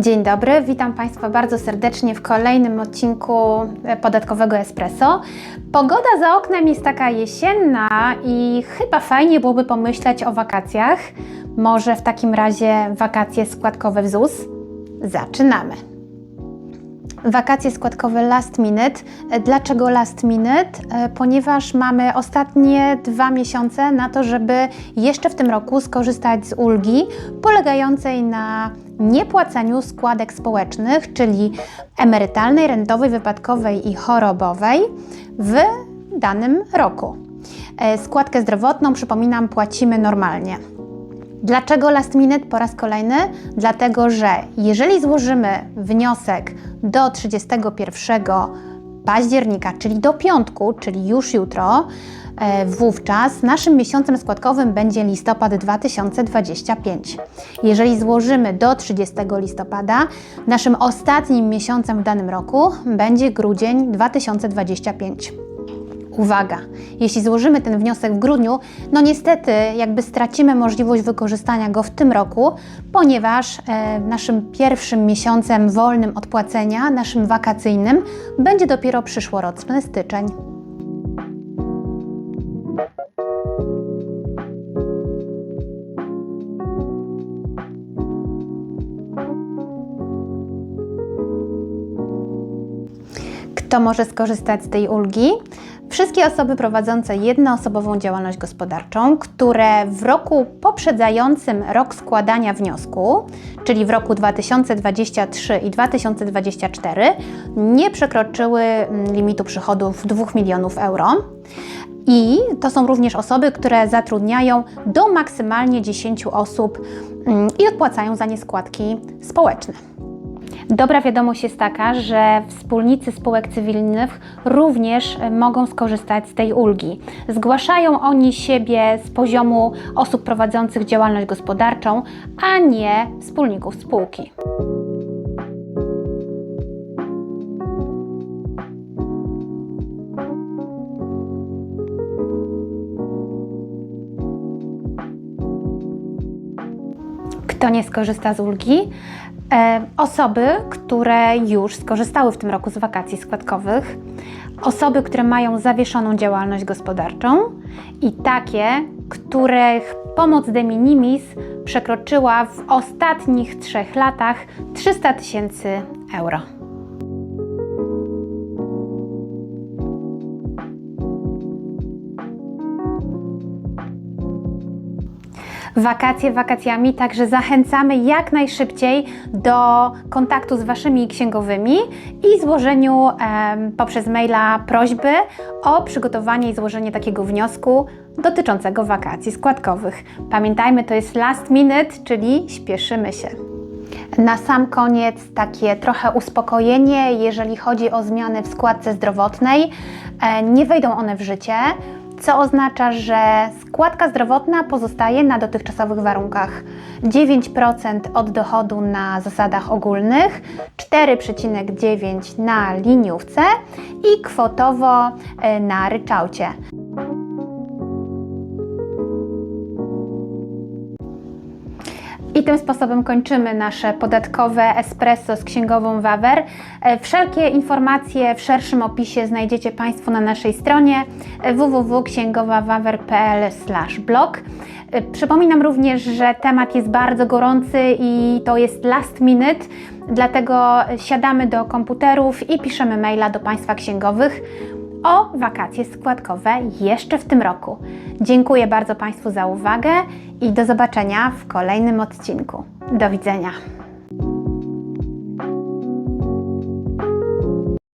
Dzień dobry, witam Państwa bardzo serdecznie w kolejnym odcinku e, Podatkowego Espresso. Pogoda za oknem jest taka jesienna i chyba fajnie byłoby pomyśleć o wakacjach. Może w takim razie wakacje składkowe w ZUS? Zaczynamy. Wakacje składkowe last minute. E, Dlaczego last minute? E, Ponieważ mamy ostatnie dwa miesiące na to, żeby jeszcze w tym roku skorzystać z ulgi polegającej na niepłaceniu składek społecznych, czyli emerytalnej, rentowej, wypadkowej i chorobowej w danym roku. E, Składkę zdrowotną, przypominam, płacimy normalnie. Dlaczego last minute po raz kolejny? Dlatego, że jeżeli złożymy wniosek do 31 października, czyli do piątku, czyli już jutro, wówczas naszym miesiącem składkowym będzie listopad 2025. Jeżeli złożymy do 30 listopada, naszym ostatnim miesiącem w danym roku będzie grudzień 2025. Uwaga, jeśli złożymy ten wniosek w grudniu, no niestety jakby stracimy możliwość wykorzystania go w tym roku, ponieważ e, naszym pierwszym miesiącem wolnym od płacenia, naszym wakacyjnym, będzie dopiero przyszłoroczny styczeń. Kto może skorzystać z tej ulgi? Wszystkie osoby prowadzące jednoosobową działalność gospodarczą, które w roku poprzedzającym rok składania wniosku, czyli w roku 2023 i 2024, nie przekroczyły mm, limitu przychodów 2 milionów euro. I to są również osoby, które zatrudniają do maksymalnie 10 osób mm, i odpłacają za nie składki społeczne. Dobra wiadomość jest taka, że wspólnicy spółek cywilnych również e, mogą skorzystać z tej ulgi. Zgłaszają oni siebie z poziomu osób prowadzących działalność gospodarczą, a nie wspólników spółki. Kto nie skorzysta z ulgi? E, osoby, które już skorzystały w tym roku z wakacji składkowych, osoby, które mają zawieszoną działalność gospodarczą i takie, których pomoc de minimis przekroczyła w ostatnich trzech latach 300 tysięcy euro. Wakacje wakacjami, także zachęcamy jak najszybciej do kontaktu z Waszymi księgowymi i złożeniu poprzez maila prośby o przygotowanie i złożenie takiego wniosku dotyczącego wakacji składkowych. Pamiętajmy, to jest last minute, czyli śpieszymy się. Na sam koniec takie trochę uspokojenie, jeżeli chodzi o zmiany w składce zdrowotnej. E, Nie wejdą one w życie, co oznacza, że składka zdrowotna pozostaje na dotychczasowych warunkach. 9% od dochodu na zasadach ogólnych, 4,9% na liniówce i kwotowo e, na ryczałcie. Tym sposobem kończymy nasze podatkowe espresso z księgową Wawer. E, Wszelkie informacje w szerszym opisie znajdziecie Państwo na naszej stronie www.księgowawawer.pl/blog. E, Przypominam również, że temat jest bardzo gorący i to jest last minute, dlatego siadamy do komputerów i piszemy maila do Państwa księgowych o wakacje składkowe jeszcze w tym roku. Dziękuję bardzo Państwu za uwagę i do zobaczenia w kolejnym odcinku. Do widzenia.